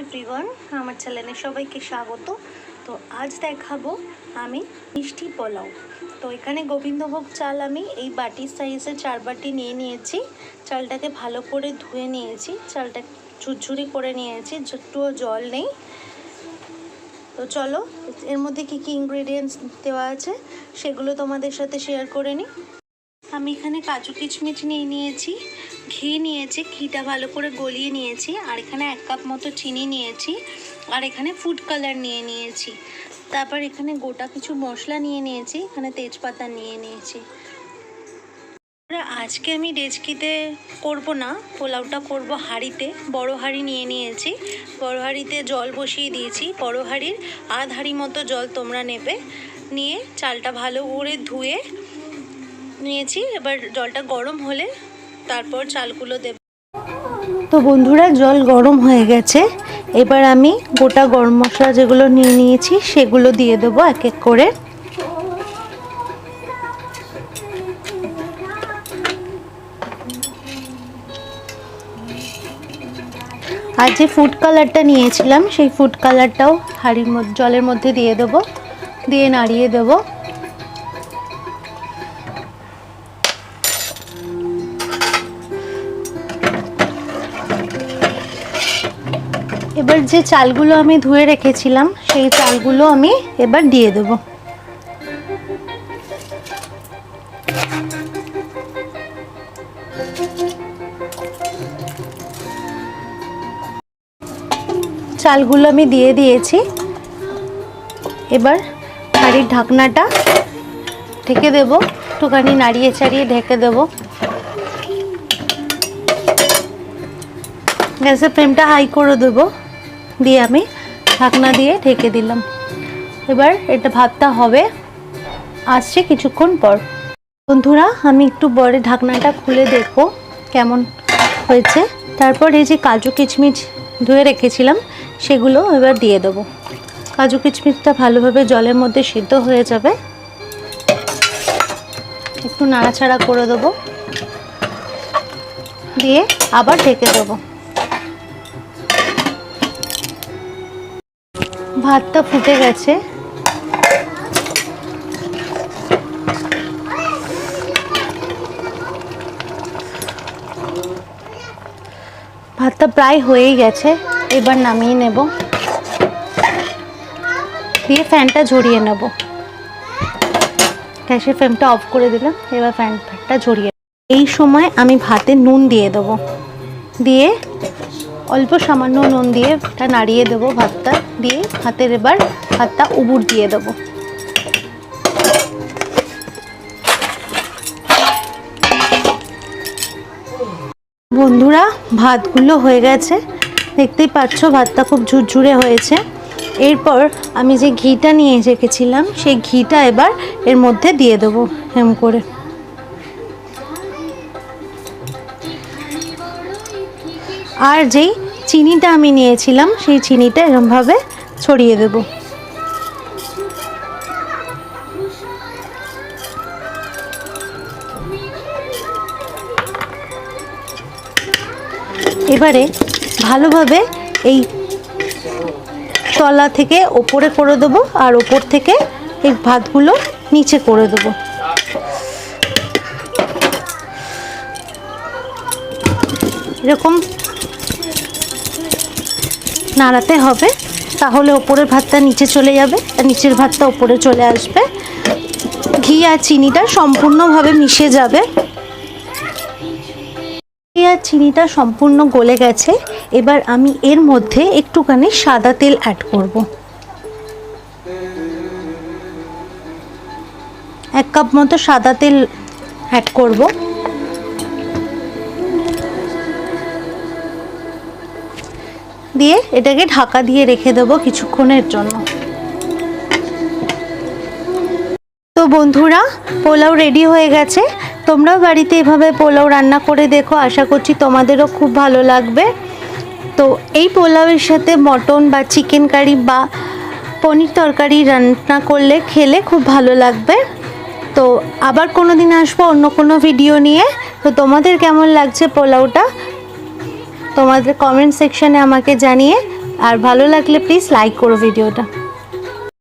Everyone আমার চ্যানেলে সবাইকে স্বাগত। তো আজ দেখাবো আমি মিষ্টি পোলাও। তো এখানে গোবিন্দভোগ চাল আমি এই বাটির সাইজে চার বাটি নিয়ে নিয়েছি। চালটাকে ভালো করে ধুয়ে নিয়েছি। চালটা ঝুরঝুরি করে নিয়েছি, একটুও জল নেই। তো চলো, এর মধ্যে কী কী ইনগ্রিডিয়েন্টস দেওয়া আছে সেগুলো তোমাদের সাথে শেয়ার করে নিই। আমি এখানে কাজু কিচমিচ নিয়ে নিয়েছি। ঘি নিয়েছি, ঘিটা ভালো করে গলিয়ে নিয়েছি, আর এখানে এক কাপ মতো চিনি নিয়েছি, আর এখানে ফুড কালার নিয়ে নিয়েছি। তারপর এখানে গোটা কিছু মশলা নিয়ে নিয়েছি, এখানে তেজপাতা নিয়ে নিয়েছি। আজকে আমি ডেচকিতে করব না, পোলাওটা করব হাঁড়িতে, বড় হাঁড়ি নিয়ে নিয়েছি। বড় হাঁড়িতে জল বসিয়ে দিয়েছি, বড় হাঁড়ির আধ হাঁড়ি মতো জল তোমরা নেবে। নিয়ে চালটা ভালো করে ধুয়ে নিয়েছি, এবার জলটা গরম হলে তারপর চালগুলো দেব। তো বন্ধুরা, জল গরম হয়ে গেছে। এবার আমি গোটা গরম মশলা যেগুলো নিয়ে নিয়েছি, সেগুলো দিয়ে দেবো এক এক করে। আর যে ফুড কালারটা নিয়েছিলাম, সেই ফুড কালারটাও হাঁড়ির জলের মধ্যে দিয়ে দেবো। দিয়ে নাড়িয়ে দেবো। এবার যে চালগুলো আমি ধুয়ে রেখেছিলাম, সেই চালগুলো আমি এবার দিয়ে দেব। চালগুলো আমি দিয়ে দিয়েছি। এবার হাঁড়ির ঢাকনাটা ঢেকে দেব। একটুখানি নাড়িয়ে চাড়িয়ে ঢেকে দেবো। গ্যাসের ফ্লেমটা হাই করে দেবো। দিয়ে আমি ঢাকনা দিয়ে ঢেকে দিলাম। এবার এটা ভাতটা হবে। আসছে কিছুক্ষণ পর। বন্ধুরা, আমি একটু পরে ঢাকনাটা খুলে দেখব কেমন হয়েছে। তারপর এই যে কাজু কিচমিচ ধুয়ে রেখেছিলাম, সেগুলো এবার দিয়ে দেবো। কাজু কিচমিচটা ভালোভাবে জলের মধ্যে সিদ্ধ হয়ে যাবে। একটু নাড়াচাড়া করে দেবো। দিয়ে আবার ঢেকে দেবো। ভাতটা ফুটে গেছে। ভাতটা প্রায় হয়েই গেছে, এবার নামিয়ে নেব। দিয়ে ফ্যানটা ঝরিয়ে নেব। গ্যাসের ফ্যানটা অফ করে দিলাম, এবার ফ্যান ফ্যানটা ঝরিয়ে এই সময় আমি ভাতে নুন দিয়ে দেবো। দিয়ে অল্প সামান্য নুন দিয়ে এটা নাড়িয়ে দেবো ভাতটা দিয়ে। ভাতের এবার ভাতটা উবুর দিয়ে দেবো। বন্ধুরা, ভাতগুলো হয়ে গেছে। দেখতেই পাচ্ছ, ভাতটা খুব ঝুরঝুরে হয়েছে। এরপর আমি যে ঘিটা নিয়ে রেখেছিলাম, সেই ঘিটা এবার এর মধ্যে দিয়ে দেবো হেম করে। আর যেই চিনিটা আমি নিয়েছিলাম, সেই চিনিটা এরমভাবে ছড়িয়ে দেব। এবারে ভালোভাবে এই তলা থেকে ওপরে করে দেবো আর ওপর থেকে এই ভাতগুলো নিচে করে দেবো। এরকম নাড়াতে হবে, তাহলে ওপরের ভাতটা নিচে চলে যাবে, আর নিচের ভাতটা ওপরে চলে আসবে। ঘি আর চিনিটা সম্পূর্ণভাবে মিশে যাবে। ঘি আর চিনিটা সম্পূর্ণ গলে গেছে, এবার আমি এর মধ্যে একটুখানি সাদা তেল অ্যাড করব। এক কাপ মতো সাদা তেল অ্যাড করব। দিয়ে এটাকে ঢাকা দিয়ে রেখে দেবো কিছুক্ষণের জন্য। তো বন্ধুরা, পোলাও রেডি হয়ে গেছে। তোমরাও বাড়িতে এভাবে পোলাও রান্না করে দেখো, আশা করছি তোমাদেরও খুব ভালো লাগবে। তো এই পোলাওয়ের সাথে মটন বা চিকেন কারি বা পনির তরকারি রান্না করলে খেলে খুব ভালো লাগবে। তো আবার কোনো দিন আসব অন্য কোনো ভিডিও নিয়ে। তো তোমাদের কেমন লাগছে পোলাওটা? তোমাদের কমেন্ট সেকশানে আমাকে জানিয়ে আর ভালো লাগলে প্লিজ লাইক করো ভিডিওটা